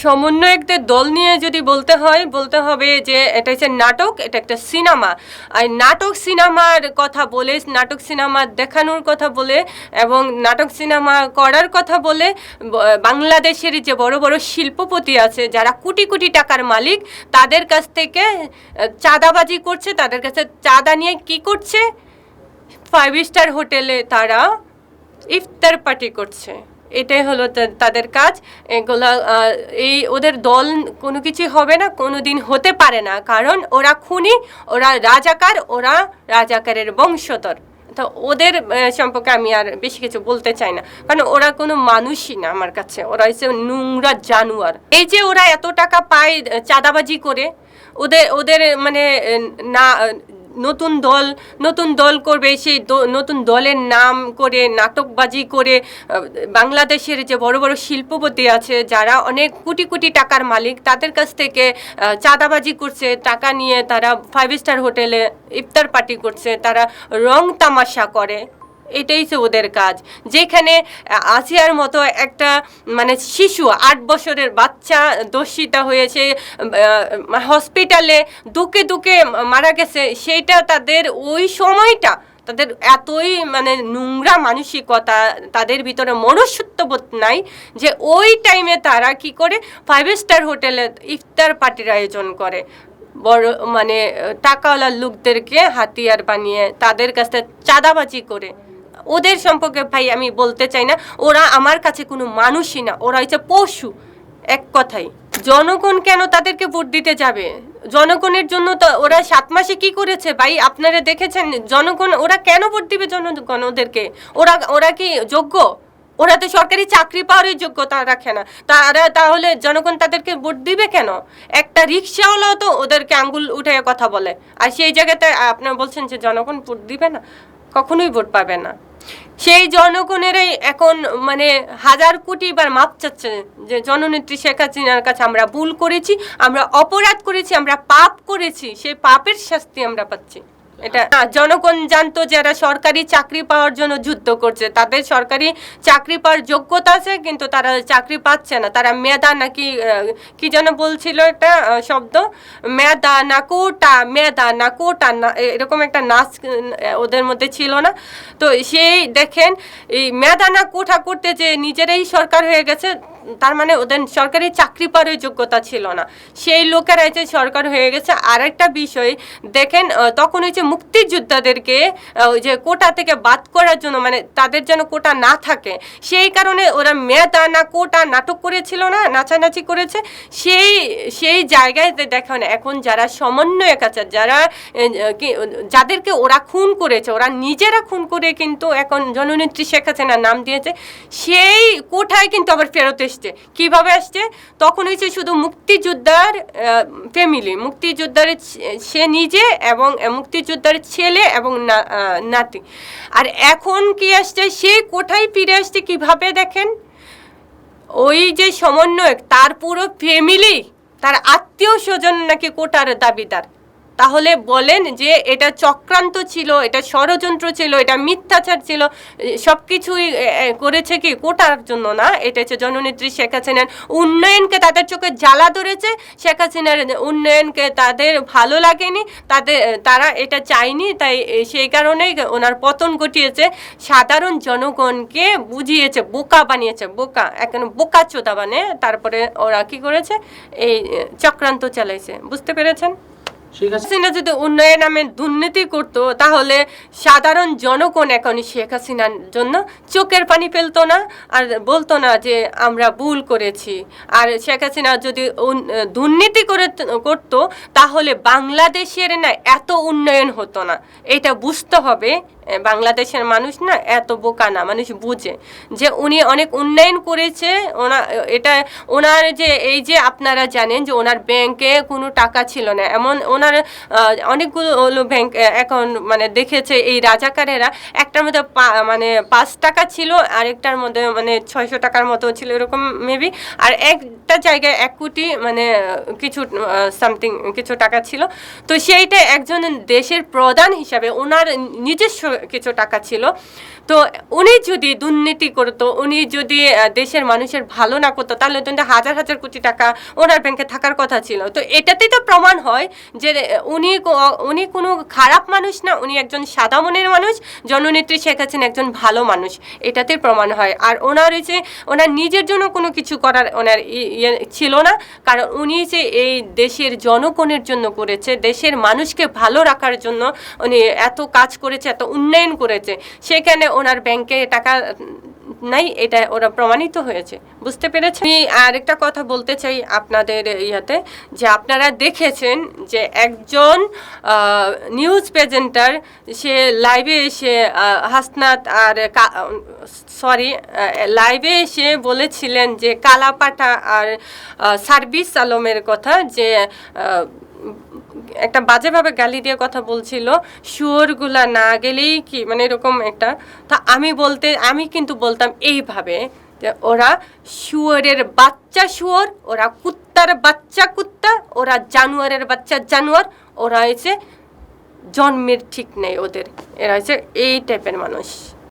সমন্বয়কদের দল নিয়ে যদি বলতে হয়, বলতে হবে যে এটা হচ্ছে নাটক, এটা একটা সিনেমা। আর নাটক সিনেমার কথা বলে, নাটক সিনেমা দেখানোর কথা বলে এবং নাটক সিনেমা করার কথা বলে বাংলাদেশের যে বড় বড় শিল্পপতি আছে, যারা কোটি কোটি টাকার মালিক, তাদের কাছ থেকে চাঁদাবাজি করছে, তাদের কাছে চাঁদা নিয়ে কি করছে? ফাইভ স্টার হোটেলে তারা ইফতার পার্টি করছে। এটাই হলো তাদের কাজ। এগুলা এই ওদের দল কোনো কিছু হবে না, কোনো দিন হতে পারে না। কারণ ওরা খুনি, ওরা রাজাকার, ওরা রাজাকারের বংশধর। তো ওদের সম্পর্কে আমি আর বেশি কিছু বলতে চাই না। কারণ ওরা কোনো মানুষই না আমার কাছে। ওরা হচ্ছে নোংরা জানোয়ার। এই যে ওরা এত টাকা পায়, চাঁদাবাজি করে ওদের ওদের মানে না নতুন দল নতুন দল করবে, সেই নতুন দলের নাম করে, নাটকবাজি করে বাংলাদেশের যে বড় বড় শিল্পপতি আছে, যারা অনেক কোটি কোটি টাকার মালিক, তাদের কাছ থেকে চাঁদাবাজি করছে, টাকা নিয়ে তারা ফাইভ স্টার হোটেলে ইফতার পার্টি করছে, তারা রং তামাশা করে। এটাই তো ওদের কাজ। যেখানে আসিয়ার মতো একটা মানে শিশু আট বছরের বাচ্চা দোষিতা হয়েছে হসপিটালে দুকে দুকে মারা গেছে সেইটা তাদের ওই সময়টা তাদের এতই মানে নোংরা মানসিকতা তাদের ভিতরে মনুষ্যত্ববোধ নাই যে ওই টাইমে তারা কি করে ফাইভ স্টার হোটেলে ইফতার পার্টির আয়োজন করে। বড় মানে আহ, টাকাওয়ালা লোকদেরকে হাতিয়ার বানিয়ে তাদের কাছে চাঁদাবাজি করে। ওদের সম্পর্কে ভাই আমি বলতে চাই না, ওরা আমার কাছে কোনো মানুষই না, ওরা হচ্ছে পশু, এক কথাই জনগণ কেন তাদেরকে ভোট দিতে যাবে? জনগণের জন্য তো ওরা সাত মাসে কি করেছে ভাই? আপনারা দেখেছেন জনগণ, ওরা কেন ভোট দিবে জনগণ ওদেরকে? ওরা ওরা কি যোগ্য? ওরা তো সরকারি চাকরি পাওয়ারই যোগ্যতা রাখে না। তারা তাহলে জনগণ তাদেরকে ভোট দিবে কেন? একটা রিক্সাওয়ালাও তো ওদেরকে আঙ্গুল উঠে কথা বলে। আর সেই জায়গাতে আপনারা বলছেন যে জনগণ ভোট দিবে না। কখনোই ভোট পাবে না। সেই জনগণেরই এখন মানে হাজার কোটি বার মাপ চাচ্ছে যে জননেত্রী শেখ হাসিনার কাছে আমরা ভুল করেছি, আমরা অপরাধ করেছি, আমরা পাপ করেছি, সেই পাপের শাস্তি আমরা পাচ্ছি। এটা জনগণ জানতো যারা সরকারি চাকরি পাওয়ার জন্য যুদ্ধ করছে। তাদের সরকারি চাকরি পাওয়ার যোগ্যতা আছে, কিন্তু তারা চাকরি পাচ্ছে না। তারা মেধা নাকি কি যেন বলছিল একটা শব্দ? মেধা না কোটা, মেধা না কোটা, না এরকম একটা নাচ ওদের মধ্যে ছিল না। তো সেই দেখেন, এই মেধা না কোঠা করতে যে নিজেরাই সরকার হয়ে গেছে তার মানে ওদের সরকারি চাকরি পাওয়ার যোগ্যতা ছিল না। সেই লোকেরা যে সরকার হয়ে গেছে। আরেকটা বিষয়, দেখেন তখন ওই যে মুক্তিযোদ্ধাদেরকে ওই যে কোটা থেকে বাদ করার জন্য মানে তাদের যেন কোটা না থাকে, সেই কারণে ওরা মেধা না কোটা নাটক করেছিল না, নাচানাচি করেছে। সেই সেই জায়গায় দেখেন, এখন যারা সমন্বয়ক আছে যারা যাদেরকে ওরা খুন করেছে, ওরা নিজেরা খুন করে কিন্তু এখন জননেত্রী শেখ হাসিনার নাম দিয়েছে। সেই কোঠায় কিন্তু আবার ফেরত এসছে কীভাবে আসছে? তখন হয়েছে শুধু মুক্তিযোদ্ধার ফ্যামিলি মুক্তিযোদ্ধার সে নিজে এবং মুক্তিযোদ্ধার ছেলে এবং নাতি। আর এখন কি আসছে? সেই কোঠায় ফিরে আসছে কীভাবে দেখেন? ওই যে সমন্বয়ক, তার পুরো ফ্যামিলি তার আত্মীয় স্বজন নাকি কোটার দাবিদার। তাহলে বলেন যে এটা চক্রান্ত ছিল, এটা ষড়যন্ত্র ছিল, এটা মিথ্যাচার ছিল, সব কিছুই করেছে কি কোটার জন্য না? এটা হচ্ছে জননেত্রী শেখ হাসিনার উন্নয়নকে তাদের চোখে জ্বালা ধরেছে। শেখ হাসিনার উন্নয়নকে তাদের ভালো লাগেনি, তাদের, তারা এটা চায়নি, তাই সেই কারণেই ওনার পতন ঘটিয়েছে। সাধারণ জনগণকে বুঝিয়েছে, বোকা বানিয়েছে, বোকা, এখন বোকা চোদা বানিয়ে তারপরে ওরা কি করেছে? এই চক্রান্ত চালাইছে। বুঝতে পেরেছেন? আছে। হাসিনা যদি উন্নয়ন নামে দুর্নীতি করত, তাহলে সাধারণ জনগণ এখন শেখ হাসিনার জন্য চোখের পানি ফেলতো না, আর বলতো না যে আমরা ভুল করেছি। আর শেখ হাসিনা যদি দুর্নীতি করে করতো, তাহলে বাংলাদেশের না এত উন্নয়ন হতো না। এটা বুঝতে হবে বাংলাদেশের মানুষ না এত বোকা না, মানুষ বুঝে। যে উনি অনেক উন্নয়ন করেছে, ওনা, এটা ওনার যে, এই যে আপনারা জানেন যে ওনার ব্যাংকে কোনো টাকা ছিল না। এমন ওনার অনেকগুলো ব্যাংক এখন মানে দেখেছে এই রাজাকারেরা। একটার মধ্যে মানে পাঁচ টাকা ছিল, আরেকটার মধ্যে মানে ছয়শো টাকার মতো ছিল, এরকম মেবি আর একটা জায়গায় এক কোটি মানে কিছু সামথিং কিছু টাকা ছিল। তো সেইটা একজন দেশের প্রধান হিসাবে ওনার নিজস্ব কিছু টাকা ছিল। তো উনি যদি দুর্নীতি করতো, উনি যদি দেশের মানুষের ভালো না করতো, তাহলে কিন্তু হাজার হাজার কোটি টাকা ওনার ব্যাংকে থাকার কথা ছিল। তো এটাতেই তো প্রমাণ হয় যে, উনি উনি কোনো খারাপ মানুষ না, উনি একজন সাদা মনের মানুষ। জননেত্রী শেখ হাসিনা একজন ভালো মানুষ। এটাতেই প্রমাণ হয়। আর ওনার যে, ওনার নিজের জন্য কোনো কিছু করার ওনার ইয়ে ছিল না। কারণ উনি যে এই দেশের জনগণের জন্য করেছে, দেশের মানুষকে ভালো রাখার জন্য উনি এত কাজ করেছে, এত উন্নয়ন করেছে। সেখানে ওনার ব্যাংকে টাকা নাই, এটা ওরা প্রমাণিত হয়েছে। বুঝতে পেরেছেন? আমি আরেকটা কথা বলতে চাই আপনাদের ইয়াতে, যে আপনারা দেখেছেন যে একজন নিউজ প্রেজেন্টার, সে লাইভে এসে হাসনাত আর সরি লাইভে এসে বলেছিলেন যে কালাপাটা আর সার্ভিস আলমের কথা, যে একটা বাজেভাবে গালি দিয়ে কথা বলছিল শুয়োরগুলা না গেলেই কি মানে এরকম একটা। তা আমি বলতে, আমি কিন্তু বলতাম এইভাবে যে ওরা শুয়োরের বাচ্চা শুয়োর, ওরা কুত্তার বাচ্চা কুত্তা, ওরা জানুয়ারের বাচ্চা জানুয়ার, ওরা হয়েছে জন্মের ঠিক নেই ওদের। এরা হচ্ছে এই টাইপের মানুষ।